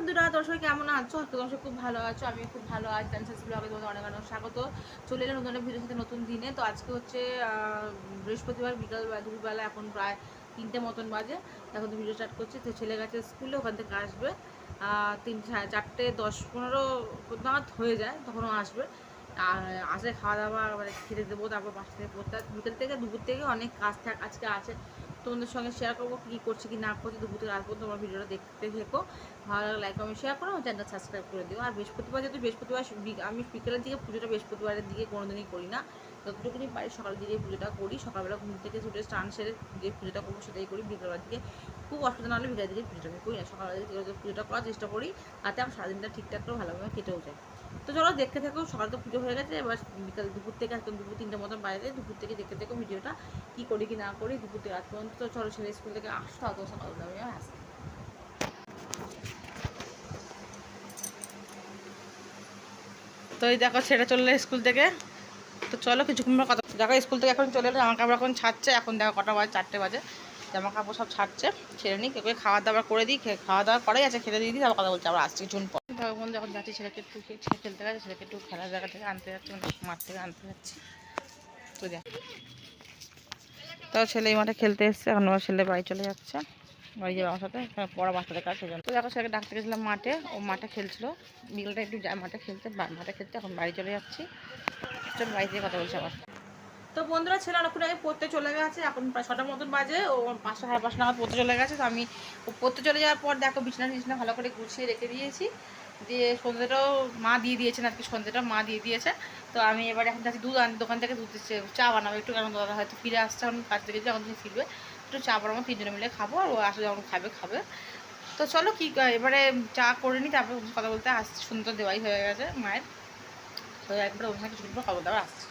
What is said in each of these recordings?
বন্ধুরা দর্শক কেমন আছো? তো দর্শক খুব ভালো আছো আমি খুব ভালো আছি। ডান্সার্স ব্লগে তোমাদের অনেক অনেক স্বাগত। চলে এলাম নতুন ভিডিওর সাথে নতুন দিনে। তো আজকে হচ্ছে বৃহস্পতিবার, বিকাল দুপুরবেলা, এখন প্রায় তিনটে মতন বাজে। এখন তো ভিডিও স্টার্ট করছি। তো ছেলে গেছে স্কুলে, ওখান থেকে আসবে। তিন চারটে, দশ, পনেরো নাগাদ হয়ে যায়, তখনও আসবে। আর আসে খাওয়া দাওয়া মানে খেতে দেবো, তারপর পাঁচটা থেকে পড়তে বিকেল থেকে, দুপুর থেকে অনেক কাজ থাক আজকে আছে। তোমাদের সঙ্গে শেয়ার করব, কী করছি, কি না করছি, দুপুর থেকে আসব তোমার ভিডিওটা দেখতে থেকো। ভালো লাগলে লাইক কমেন্ট শেয়ার করো, আমার চ্যানেলটা সাবস্ক্রাইব করে দিও। আর বৃহস্পতিবার যেহেতু বৃহস্পতিবার আমি বিকেলের দিকে পুজোটা বৃহস্পতিবারের দিকে কোনোদিনই করি না। যতটুকুনি পারি সকালের দিকে পুজোটা করি। সকালবেলা ঘুম থেকে ছুটে স্নান সেরে যে পুজোটা করব সেটাই করি। বিকেলবেলার দিকে খুব অসুবিধা না হলে বিকেলের দিকে পুজোটা করি না। সকালের দিকে পুজোটা করার চেষ্টা করি। তাতে আমার সারাদিনটা ঠিকঠাক করে ভালোভাবে কেটেও যায়। তো চলো দেখতে থাকো, সকাল তো পুজো হয়ে গেছে, এবার বিকাল দুপুর থেকে একদম দুপুর তিনটে মতন বাইরে দুপুর থেকে দেখতে দেখো ভিডিওটা, কী করি কি না করি দুপুর থেকে রাত পর্যন্ত। তো চলো ছেলে স্কুল থেকে আসতো অত সকাল আমি আসি তো এই দেখো ছেড়ে চললে স্কুল থেকে। তো চলো কিছুক্ষণ কথা দেখো স্কুল থেকে এখন চলে এলো জামা কাপড় এখন ছাড়ছে, এখন দেখো কটা বাজে, চারটে বাজে। জামা কাপড় সব ছাড়ছে ছেড়ে নিই কেউ খাওয়া দাওয়া করে দিই খাওয়া দাওয়া করাই আছে, খেতে দিয়ে দিই, তারপর কথা বলছে, আবার আসছি কিছুক্ষণ পর। দেখো বন্ধু যখন যাচ্ছি ছেলেকে একটু খেলতে গেছে, ছেলেকে একটু খেলার জায়গা থেকে আনতে যাচ্ছে মানে মাঠ থেকে আনতে যাচ্ছি। তো দেখ তাও ছেলে এই মাঠে খেলতে এসছে, এখন আমার ছেলে বাড়ি চলে যাচ্ছে, বাড়ি যাবে আমার সাথে পড়া বাচ্চাদের কাছে সেজন্য। তো দেখো, ছেলেকে ডাকতে গেছিলাম মাঠে, ও মাঠে খেলছিল। বিকেলটা একটু যায় মাঠে খেলতে মাঠে খেলতে এখন বাড়ি চলে যাচ্ছি। চল, বাড়ি থেকে কথা বলছি আবার। তো বন্ধুরা, ছেলে অনেকক্ষণ আগে পড়তে চলে গেছে, এখন প্রায় ছটার মতন বাজে, ও পাঁচটা সাড়ে পাঁচটা নাগাদ পড়তে চলে গেছে, তো আমি পড়তে চলে যাওয়ার পর দেখো, বিছনা টিছনা ভালো করে গুছিয়ে রেখে দিয়েছি। দিয়ে সন্ধ্যেটাও মা দিয়ে দিয়েছেন আর কি সন্ধ্যেটা মা দিয়ে দিয়েছে। তো আমি এবার এখন যাচ্ছি দুধ আন দোকান থেকে দুধ এসছে, চা বানাবো। একটু কারণ দাদা হয়তো ফিরে আসছে এখন কাজ থেকে যখন তুমি ফিরবে। একটু চা বানাবো তিনজনে মিলে খাব আর ও আসলে যখন খাবে খাবে। তো চলো কি এবারে চা করে নিই তারপরে কথা বলতে আসছে। সুন্দর দেওয়াই হয়ে গেছে মায়ের। তো একবারে ওর সঙ্গে কিছু খবর দাবার আসছে।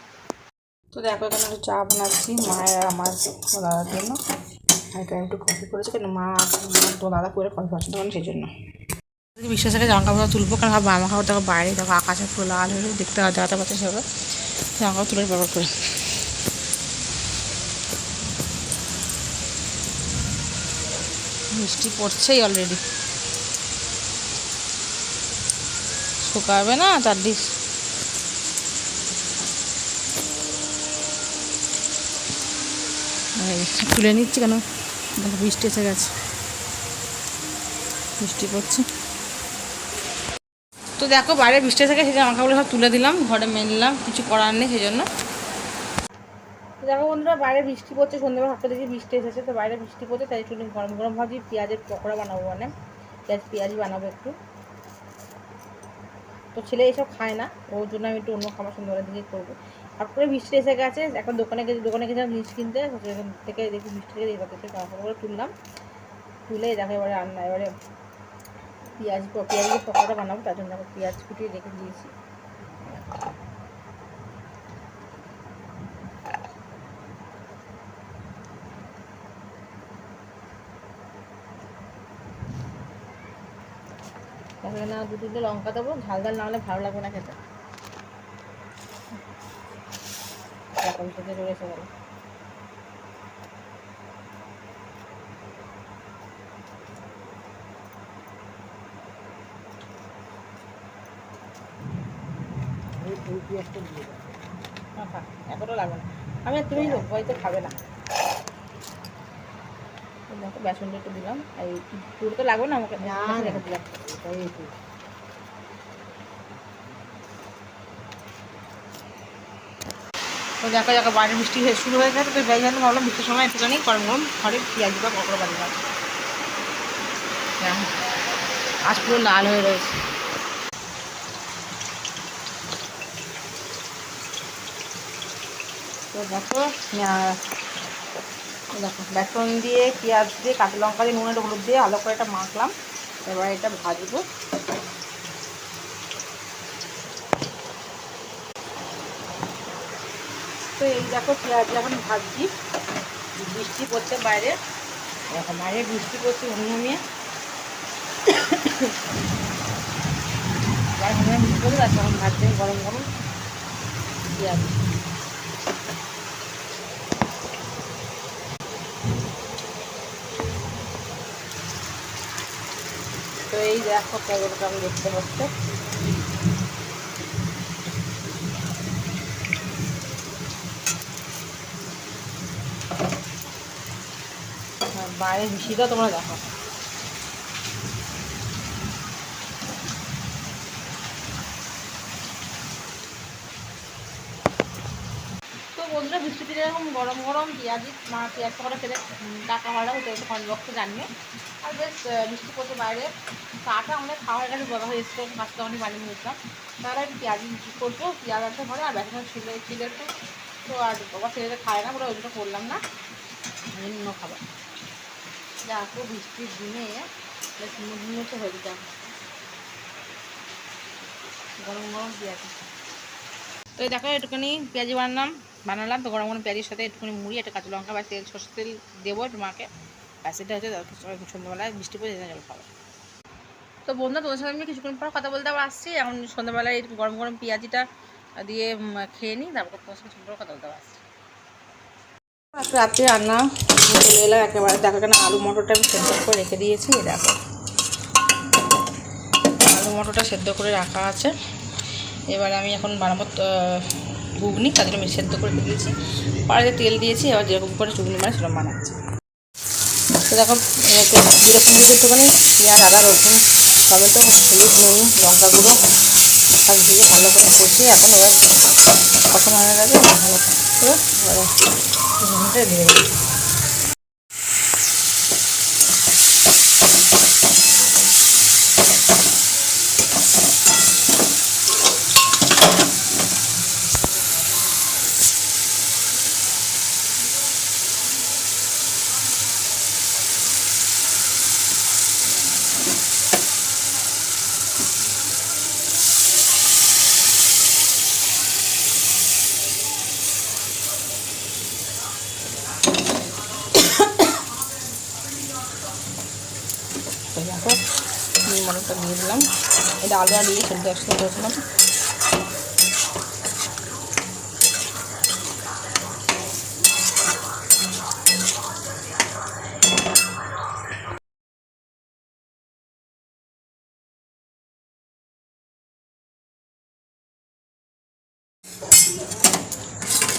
তো দেখো এখানে একটু চা বানাচ্ছি মায়ের আমার দাদার জন্য। একটু কফি করেছে কেন মা তো দাদা করে কফি পছন্দ করেন সেই জন্য। বিশ্বাস থেকে জামা কাপড় তুলবো কারণ ভাবো জামা কাপড় দেখো বাইরে দেখো আকাশে পুরো লাল হয়ে দেখতে দেখাতে পাচ্ছে সেভাবে জামা কাপড় তুলে ব্যবহার করে। বৃষ্টি পড়ছেই অলরেডি শুকাবে না চারদিক এই, তুলে নিচ্ছি কেন? দেখো বৃষ্টি এসে গেছে। বৃষ্টি পড়ছে। তো দেখো বাইরে বৃষ্টি এসে গেছে জামা সব তুলে দিলাম, ঘরে মেনলাম কিছু করার নেই সেই জন্য। দেখো বন্ধুরা, বাইরে বৃষ্টি পড়ছে, সন্ধ্যাবেলা হাতে দেখি বৃষ্টি এসেছে, তো বাইরে বৃষ্টি পড়ছে, তাই একটু গরম গরম ভাজি পেঁয়াজের পকোড়া বানাবো মানে পেঁয়াজ, পেঁয়াজি বানাবো একটু। তো ছেলে এইসব খায় না, ওর জন্য আমি একটু অন্য খাবার সন্ধ্যাবেলার দিকে করব। করে বৃষ্টি এসে গেছে, এখন দোকানে গেছি, দোকানে গেছিলাম জিনিস কিনতে থেকে দেখি বৃষ্টি থেকে তুললাম। তুলে দেখো এবারে রান্না, এবারে পেঁয়াজ পেঁয়াজের পকোড়া বানাবো, তার জন্য আবার পেঁয়াজ কুটিয়ে রেখে দিয়েছি। তারপরে না দু তিনটে লঙ্কা দেবো, ঝাল ঝাল না হলে ভালো লাগবে না খেতে। এখন থেকে চলে এসে গেল না, থাক, এতটা লাগবে না। আমি আর তুমি লোক হয়তো খাবে না। দেখো বেসনটা একটু দিলাম। আর এই পুরো তো লাগবে না আমাকে? রেখে দিলাম। তো। দেখো দেখো বাইরে বৃষ্টি শুরু হয়ে গেছে। তো যাই জন্য ভাবলাম বৃষ্টির সময় একটুখানি গরম গরম ঘরে পেঁয়াজ বা পকোড়া বানিয়ে আছে আজ পুরো লাল হয়ে রয়েছে। তো দেখো দেখো, বেসন দিয়ে পেঁয়াজ দিয়ে, কাঁচা লঙ্কা দিয়ে, নুনের হলুদ দিয়ে ভালো করে এটা মাখলাম। এবার এটা ভাজবো। তো এই দেখো পেঁয়াজ যখন ভাজছি। বৃষ্টি পড়ছে বাইরে। দেখো, বাইরে বৃষ্টি পড়ছে ঘুমিয়ে। বৃষ্টি পড়ছে তখন ভাজছে, গরম গরম পেঁয়াজ। দেখো ক্যাবেলটা আমি দেখতে পাচ্ছি। আর বাইরে তোমরা দেখো। বন্ধুরা বৃষ্টিতে এরকম গরম গরম পেঁয়াজি মা পেঁয়াজ খেতে উম, টাকা ভাড়া হতো একটু কমেন্ট বক্সে জানিও। আর বেশ বৃষ্টি পড়ছে বাইরে। চাটা আমাদের খাওয়া হয়ে গেছে বড় হয়ে এসছে পাঁচ টাকা বানিয়ে নিয়েছিলাম। তাহলে একটু পেঁয়াজি করব, পেঁয়াজ আছে ঘরে আর বেসন ছিল ছিল একটু। তো আর বাবা ছেলেটা খায় না বলে ওই জন্য করলাম না। অন্য খাবার দেখো বৃষ্টির দিনে বেশ মুড়মুড়ে হয়ে যায় গরম গরম পেঁয়াজি। তো দেখো, একটুখানি পেঁয়াজি বানালাম। বানালাম, তো গরম গরম পেঁয়াজির সাথে একটুখানি মুড়ি, একটা কাঁচা লঙ্কা বা তেল, সর্ষের তেল দেবো একটু এটা হচ্ছে। সন্ধ্যাবেলায় বৃষ্টি পড়ে যেতে জল খাব তো বন্ধু তোমার সাথে আমি কিছুক্ষণ পর কথা বলতে আবার আসছি। এখন সন্ধ্যাবেলায় গরম গরম পেঁয়াজিটা দিয়ে খেয়ে নিই তারপর তোমার সঙ্গে কিছুক্ষণ পর কথা বলতে আসছি। রাত্রে রান্না চলে এলাম একেবারে দেখো কেন আলু মটরটা আমি সেদ্ধ করে রেখে দিয়েছি দেখো। আলু মটরটা সেদ্ধ করে রাখা আছে। এবার আমি এখন বানাবো ঘুগনি তাদের আমি সেদ্ধ করে রেখে দিয়েছি। পাড়াতে তেল দিয়েছি এবার যেরকম করে চুগনি মানে সেরকম বানাচ্ছি। তো দেখো যেরকম কুমড়ি একটুখানি পেঁয়াজ আদা, রসুন, টমেটো, হলুদ, নুন, লঙ্কা গুঁড়ো, সব দিয়ে ভালো করে কষিয়ে এখন এবার কষানো হয়ে গেছে ভালো করে এবারে ঘুগনিটা দিয়ে দেবো তো দেখো মটরটা দিয়ে দিলাম এটা আলু দিয়ে সেদ্ধ একসাথে করেছিলাম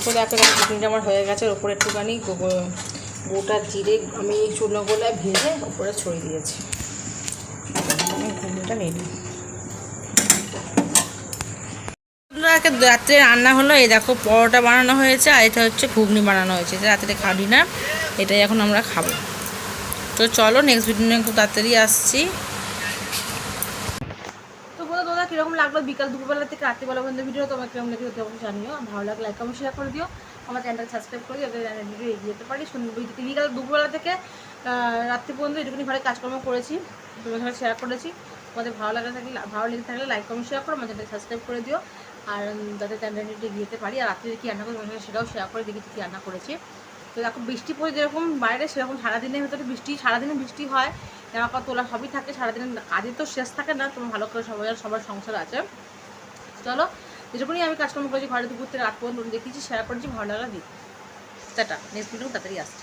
তো দেখো চিকেনটা আমার হয়ে গেছে। ওর উপরে একটুখানি গোটা জিরে আমি চূর্ণ গোলায় ভেজে উপরে ছড়িয়ে দিয়েছি। নিয়ে রাত্রে রান্না হলো। এই দেখো, পরোটা বানানো হয়েছে, আর এটা হচ্ছে ঘুগনি বানানো হয়েছে। এটা রাত্রে খাওয়া ডিনার এটাই এখন আমরা খাব। তো চলো নেক্সট ভিডিও খুব তাড়াতাড়ি আসছি। তো বলো দাদা, কীরকম লাগল বিকাল দুপুরবেলা থেকে রাত্রিবেলা পর্যন্ত ভিডিও তোমার কীরকম লেগে যেতে অবশ্যই জানিও। ভালো লাগলে লাইক কমেন্ট শেয়ার করে দিও। আমার চ্যানেলটা সাবস্ক্রাইব করে দিও ভিডিও এগিয়ে যেতে পারি। শুন- বি- বিকাল দুপুরবেলা থেকে রাত্রি পর্যন্ত এটুকুনি ঘরে কাজকর্ম করেছি তোমার সাথে শেয়ার করেছি। তোমাদের ভালো লাগা থাকলে, ভালো লেগে থাকলে লাইক কমেন্ট শেয়ার করো চ্যানেলটা সাবস্ক্রাইব করে দিও। আর যাতে চ্যানেলটা যেতে পারি, আর রাত্রে কী রান্না করি তোমার সাথে সেটাও শেয়ার করে দেখি কী রান্না করেছি। তো দেখো, বৃষ্টি পড়ে যেরকম বাইরে, সেরকম সারাদিনের ভিতরে বৃষ্টি, সারাদিনে বৃষ্টি হয়। জামা কাপড় তোলা সবই থাকে সারাদিন কাজে তো শেষ থাকে না, তোমার ভালো করে সবাই সবার সংসার আছে। চলো যেটুকুনি আমি কাজকর্ম করেছি ঘরে দুপুর থেকে রাত পর্যন্ত দেখিয়েছি শেয়ার করেছি, ভালো লাগা দিই টাটা নেক্সট ভিডিও তাড়াতাড়ি আসছে।